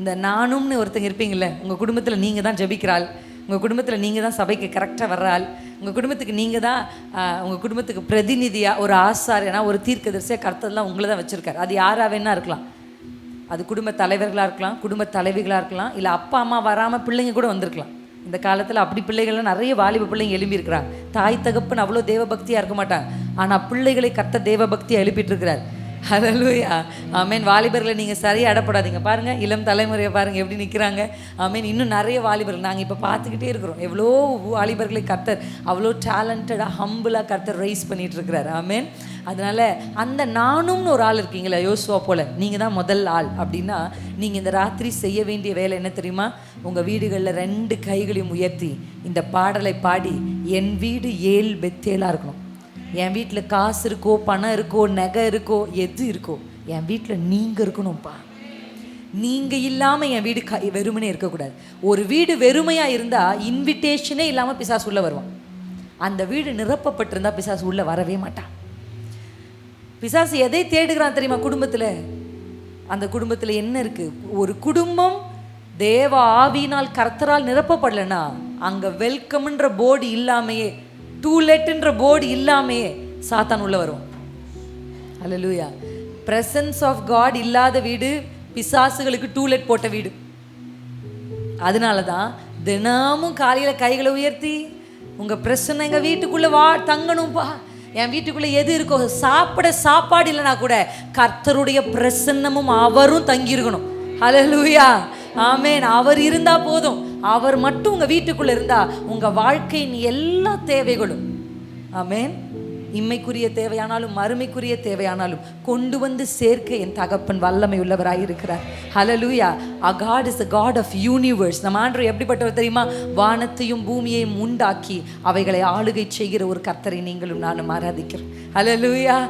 இந்த நானும்னு ஒருத்தங்க இருப்பீங்கள்ல உங்கள் குடும்பத்தில் நீங்கள் தான் ஜபிக்கிறாள் உங்கள் குடும்பத்தில் நீங்கள் தான் சபைக்கு கரெக்டாக வர்றாள் உங்கள் குடும்பத்துக்கு நீங்கள் தான் உங்கள் குடும்பத்துக்கு பிரதிநிதியாக ஒரு ஆசார் ஏன்னா ஒரு தீர்க்கதரிசியாக கர்த்தர்லாம் உங்களை தான் வச்சுருக்காரு. அது யாராக வேணா இருக்கலாம். அது குடும்ப தலைவர்களாக இருக்கலாம் குடும்ப தலைவிகளாக இருக்கலாம் இல்லை அப்பா அம்மா வராமல் பிள்ளைங்க கூட வந்திருக்கலாம். இந்த காலத்தில் அப்படி பிள்ளைகள்லாம் நிறைய வாலிப பிள்ளைங்க எழும்பியிருக்கிறாங்க. தாய் தகப்பன் அவ்வளோ தேவபக்தியாக இருக்க மாட்டாங்க. ஆனால் பிள்ளைகளை கத்த தேவபக்தியாக எழுப்பிட்டு இருக்கிறார். ஹலலூயா ஆமேன் வாலிபர்களை நீங்கள் சரியாக அடப்படாதீங்க. பாருங்கள் இளம் தலைமுறையை பாருங்கள் எப்படி நிற்கிறாங்க ஆமீன் இன்னும் நிறைய வாலிபர்கள் நாங்கள் இப்போ பார்த்துக்கிட்டே இருக்கிறோம். எவ்வளோ வாலிபர்களை கர்த்தர் அவ்வளோ டேலண்டடாக ஹம்புளாக கர்த்தர் ரைஸ் பண்ணிகிட்டு இருக்கிறார். ஆமீன் அதனால் அந்த நானும்னு ஒரு ஆள் இருக்கீங்களா யோசுவா போல் நீங்கள் தான் முதல் ஆள் அப்படின்னா நீங்கள் இந்த ராத்திரி செய்ய வேண்டிய வேலை என்ன தெரியுமா? உங்கள் வீடுகளில் ரெண்டு கைகளையும் உயர்த்தி இந்த பாடலை பாடி என் வீடு ஏல் பெத்தேலாக இருக்கணும். என் வீட்டில் காசு இருக்கோ பணம் இருக்கோ நகை இருக்கோ எது இருக்கோ என் வீட்டில் நீங்கள் இருக்கணும்ப்பா நீங்கள் இல்லாமல் என் வீடு கை வெறுமனே இருக்கக்கூடாது. ஒரு வீடு வெறுமையாக இருந்தால் இன்விடேஷனே இல்லாமல் பிசாசு உள்ளே வருவான். அந்த வீடு நிரப்பப்பட்டிருந்தா பிசாசு உள்ளே வரவே மாட்டான். பிசாசு எதை தேடுகிறான் தெரியுமா குடும்பத்தில்? அந்த குடும்பத்தில் என்ன இருக்குது ஒரு குடும்பம் தேவ ஆவியினால் கர்த்தரால் நிரப்பப்படலைன்னா அங்கே வெல்கம்ன்ற போர்டு இல்லாமையே டூ லெட்டுன்ற போர்டு இல்லாமையே சாத்தான் உள்ள வரும் அல்லேலூயா பிரசன்ஸ் ஆஃப் காட் இல்லாத வீடு பிசாசுகளுக்கு டூலெட் போட்ட வீடு. அதனால தான் தினமும் காலையில் கைகளை உயர்த்தி உங்கள் பிரச்சனை எங்கள் வீட்டுக்குள்ளே வா தங்கணும்ப்பா என் வீட்டுக்குள்ளே எது இருக்கோ சாப்பிட சாப்பாடு இல்லைனா கூட கர்த்தருடைய பிரசன்னமும் அவரும் தங்கியிருக்கணும். ஹalleluya ஆமேன் அவர் இருந்தால் போதும். அவர் மட்டும் உங்கள் வீட்டுக்குள்ளே இருந்தால் உங்கள் வாழ்க்கையின் எல்லா தேவைகளும் ஆமேன். இம்மைக்குரிய தேவையானாலும் மறுமைக்குரிய தேவையானாலும் கொண்டு வந்து சேர்க்க என் தகப்பன் வல்லமை உள்ளவராக இருக்கிறார். Hallelujah a God is a God of universe நம்ம ஆண்டு எப்படிப்பட்டவர் தெரியுமா? வானத்தையும் பூமியையும் உண்டாக்கி அவைகளை ஆளுகை செய்கிற ஒரு கர்த்தரை நீங்களும் நானும் ஆராதிக்கிறோம். ஹலலூயா